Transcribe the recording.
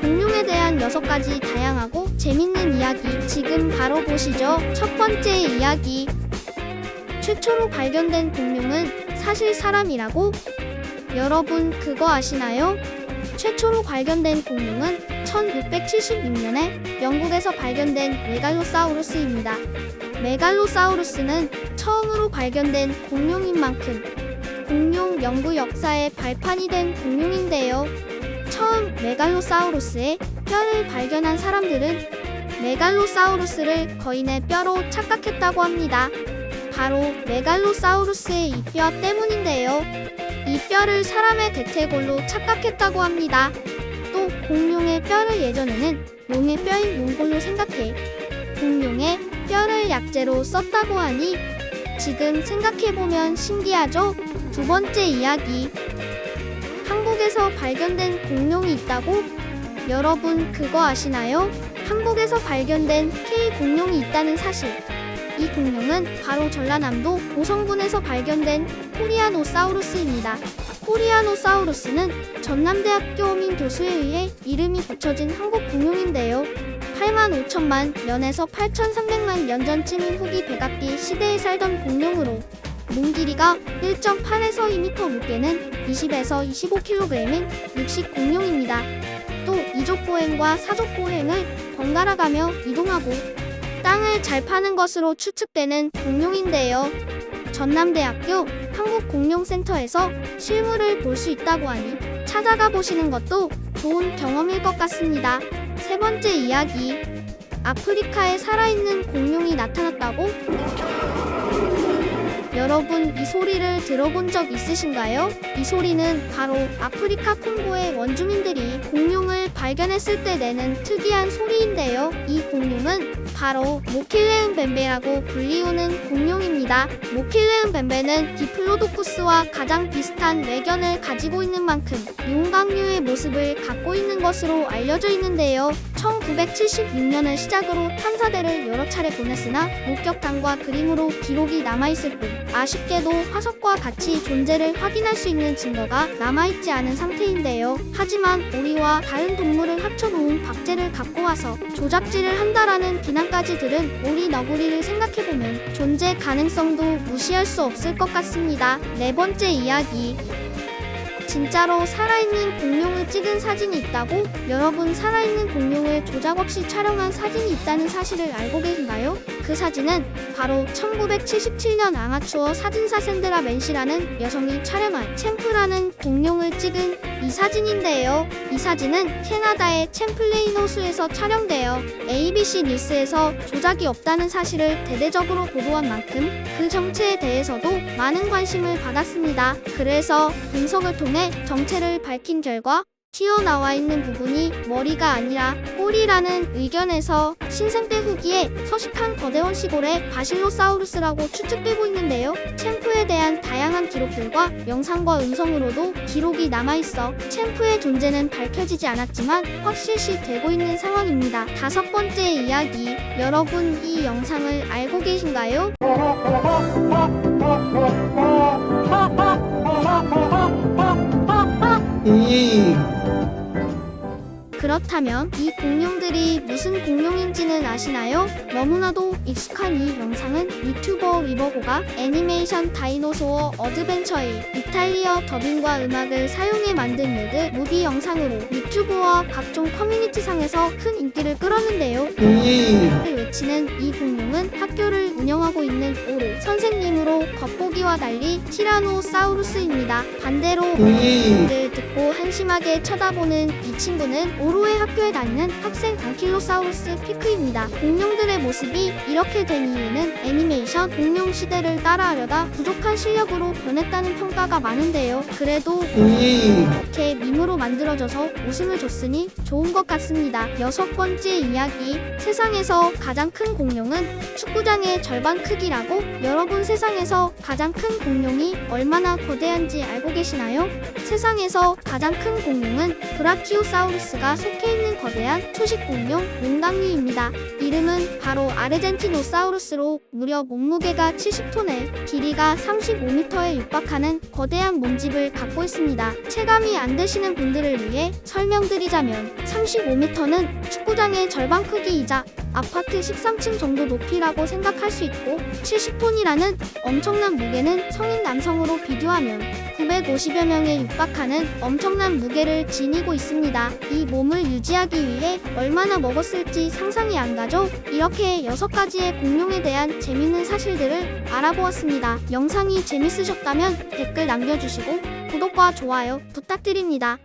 공룡에 대한 여섯 가지 다양하고 재밌는 이야기 지금 바로 보시죠. 첫 번째 이야기. 최초로 발견된 공룡은 사실 사람이라고? 여러분 그거 아시나요? 최초로 발견된 공룡은 1676년에 영국에서 발견된 메갈로사우루스입니다. 메갈로사우루스는 처음으로 발견된 공룡인 만큼 공룡 연구 역사의 발판이 된 공룡인데요. 처음 메갈로사우루스의 뼈를 발견한 사람들은 메갈로사우루스를 거인의 뼈로 착각했다고 합니다. 바로 메갈로사우루스의 이 뼈 때문인데요. 이 뼈를 사람의 대퇴골로 착각했다고 합니다. 또 공룡의 뼈를 예전에는 용의 뼈인 용골로 생각해 공룡의 뼈를 약재로 썼다고 하니 지금 생각해보면 신기하죠? 두 번째 이야기. 한국에서 발견된 공룡이 있다고? 여러분 그거 아시나요? 한국에서 발견된 K 공룡이 있다는 사실. 이 공룡은 바로 전라남도 오성군에서 발견된 코리아노사우루스입니다. 코리아노사우루스는 전남대학교 어민 교수에 의해 이름이 붙여진 한국 공룡인데요. 8만 5천만 년에서 8,300만 년 전쯤인 후기 백악기 시대에 살던 공룡으로 몸 길이가 1.8에서 2m 무게는 20에서 25kg인 육식 공룡입니다. 또 이족보행과 사족보행을 번갈아 가며 이동하고 땅을 잘 파는 것으로 추측되는 공룡인데요. 전남대학교 한국공룡센터에서 실물을 볼 수 있다고 하니 찾아가 보시는 것도 좋은 경험일 것 같습니다. 세 번째 이야기. 아프리카에 살아있는 공룡이 나타났다고? 여러분 이 소리를 들어본 적 있으신가요? 이 소리는 바로 아프리카 콩고의 원주민들이 공룡을 발견했을 때 내는 특이한 소리인데요. 이 공룡은 바로 모킬레은 뱀베라고 불리우는 공룡입니다. 모킬레은 뱀베는 디플로도쿠스와 가장 비슷한 외견을 가지고 있는 만큼 용광류의 모습을 갖고 있는 것으로 알려져 있는데요. 1976년을 시작으로 탐사대를 여러 차례 보냈으나 목격담과 그림으로 기록이 남아있을 뿐 아쉽게도 화석과 같이 존재를 확인할 수 있는 증거가 남아있지 않은 상태인데요. 하지만 우리와 다른 동물을 합쳐놓은 박제를 갖고 와서 조작질을 한다라는 비난까지 들은 우리 너구리를 생각해보면 존재 가능성도 무시할 수 없을 것 같습니다. 네 번째 이야기. 진짜로 살아있는 공룡을 찍은 사진이 있다고? 여러분 살아있는 공룡을 조작 없이 촬영한 사진이 있다는 사실을 알고 계신가요? 그 사진은 바로 1977년 아마추어 사진사 샌드라 맨시라는 여성이 촬영한 챔프라는 공룡을 찍은 이 사진인데요. 이 사진은 캐나다의 챔플레인 호수에서 촬영되어 ABC 뉴스에서 조작이 없다는 사실을 대대적으로 보도한 만큼 그 정체에 대해서도 많은 관심을 받았습니다. 그래서 분석을 통해 정체를 밝힌 결과 튀어나와 있는 부분이 머리가 아니라 꼬리라는 의견에서 신생때 후기에 서식한 거대원 시골의 바실로사우루스라고 추측되고 있는데요. 챔프에 대한 다양한 기록들과 영상과 음성으로도 기록이 남아있어 챔프의 존재는 밝혀지지 않았지만 확실시 되고 있는 상황입니다. 다섯 번째 이야기. 여러분 이 영상을 알고 계신가요? 그렇다면 이 공룡들이 무슨 공룡인지는 아시나요? 너무나도 익숙한 이 영상은 유튜버 리버고가 애니메이션 다이노소어 어드벤처의 이탈리아 더빙과 음악을 사용해 만든 무드 무비 영상으로 유튜브와 각종 커뮤니티상에서 큰 인기를 끌었는데요. 이를 외치는 이 공룡은 학교를 운영하고 있는 오르 선생님으로 겉보기와 달리 티라노사우루스입니다. 반대로 이를 듣고 한심하게 쳐다보는 이 친구는 오 로의 학교에 다니는 학생 안킬로사우루스 피크입니다. 공룡들의 모습이 이렇게 된 이유는 애니메이션 공룡 시대를 따라하려다 부족한 실력으로 변했다는 평가가 많은데요. 그래도 이 이렇게 밈으로 만들어져서 웃음을 줬으니 좋은 것 같습니다. 여섯 번째 이야기. 세상에서 가장 큰 공룡은 축구장의 절반 크기라고? 여러분 세상에서 가장 큰 공룡이 얼마나 거대한지 알고 계시나요? 세상에서 가장 큰 공룡은 브라키오사우루스가 속해 있는 거대한 초식 공룡 몽당류입니다. 이름은 바로 아르젠티노사우루스로 무려 몸무게가 70톤에 길이가 35m에 육박하는 거대한 몸집을 갖고 있습니다. 체감이 안 되시는 분들을 위해 설명드리자면 35m는 축구장의 절반 크기이자 아파트 13층 정도 높이라고 생각할 수 있고 70톤이라는 엄청난 무게는 성인 남성으로 비교하면 950여 명에 육박하는 엄청난 무게를 지니고 있습니다. 이 몸을 유지하기 위해 얼마나 먹었을지 상상이 안 가죠? 이렇게 여섯 가지의 공룡에 대한 재밌는 사실들을 알아보았습니다. 영상이 재밌으셨다면 댓글 남겨주시고 구독과 좋아요 부탁드립니다.